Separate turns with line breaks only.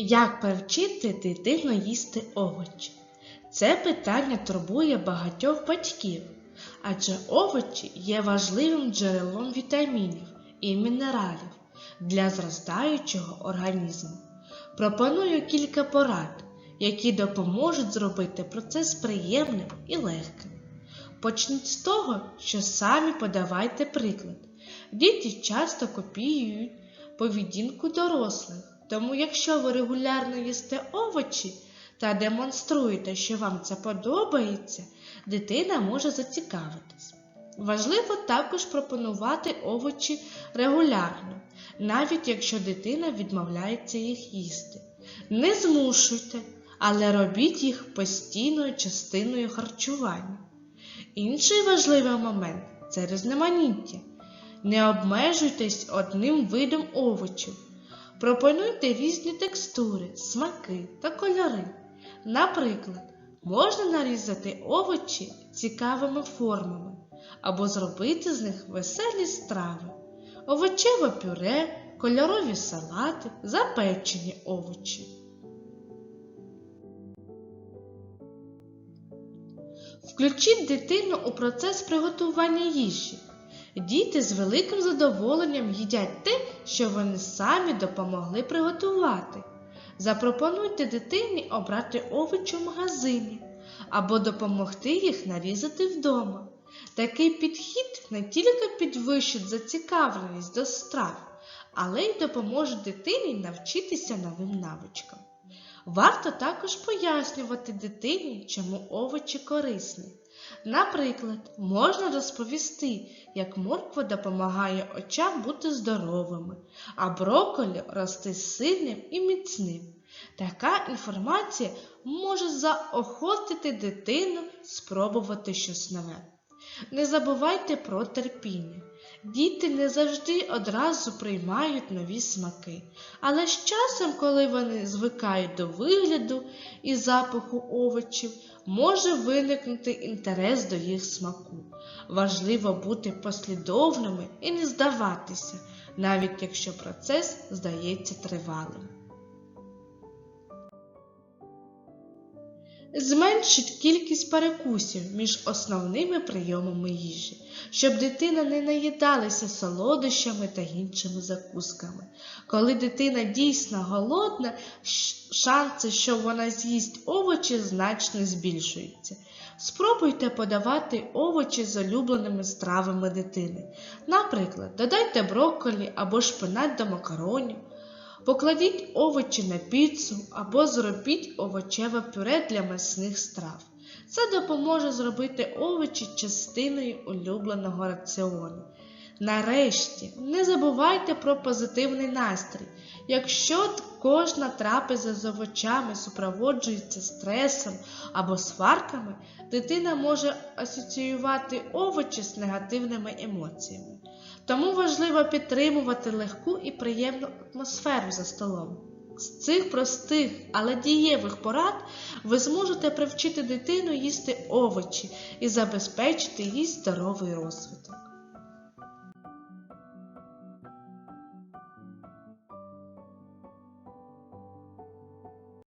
Як привчити дитину їсти овочі? Це питання турбує багатьох батьків, адже овочі є важливим джерелом вітамінів і мінералів для зростаючого організму. Пропоную кілька порад, які допоможуть зробити процес приємним і легким. Почніть з того, що самі подавайте приклад. Діти часто копіюють поведінку дорослих, тому якщо ви регулярно їсте овочі та демонструєте, що вам це подобається, дитина може зацікавитись. Важливо також пропонувати овочі регулярно, навіть якщо дитина відмовляється їх їсти. Не змушуйте, але робіть їх постійною частиною харчування. Інший важливий момент це різноманіття. Не обмежуйтесь одним видом овочів. Пропонуйте різні текстури, смаки та кольори. Наприклад, можна нарізати овочі цікавими формами або зробити з них веселі страви, овочеве пюре, кольорові салати, запечені овочі. Включіть дитину у процес приготування їжі. Діти з великим задоволенням їдять те, що вони самі допомогли приготувати. Запропонуйте дитині обрати овочі в магазині або допомогти їх нарізати вдома. Такий підхід не тільки підвищить зацікавленість до страв, але й допоможе дитині навчитися новим навичкам. Варто також пояснювати дитині, чому овочі корисні. Наприклад, можна розповісти, як морква допомагає очам бути здоровими, а брокколі рости сильним і міцним. Така інформація може заохотити дитину спробувати щось нове. Не забувайте про терпіння. Діти не завжди одразу приймають нові смаки, але з часом, коли вони звикають до вигляду і запаху овочів, може виникнути інтерес до їх смаку. Важливо бути послідовними і не здаватися, навіть якщо процес здається тривалим. Зменшить кількість перекусів між основними прийомами їжі, щоб дитина не наїдалася солодощами та іншими закусками. Коли дитина дійсно голодна, шанси, що вона з'їсть овочі, значно збільшуються. Спробуйте подавати овочі з улюбленими стравами дитини. Наприклад, додайте брокколі або шпинат до макаронів. Покладіть овочі на піцу або зробіть овочеве пюре для м'ясних страв. Це допоможе зробити овочі частиною улюбленого раціону. Нарешті, не забувайте про позитивний настрій. Якщо кожна трапеза з овочами супроводжується стресом або сварками, дитина може асоціювати овочі з негативними емоціями. Тому важливо підтримувати легку і приємну атмосферу за столом. З цих простих, але дієвих порад ви зможете привчити дитину їсти овочі і забезпечити їй здоровий розвиток.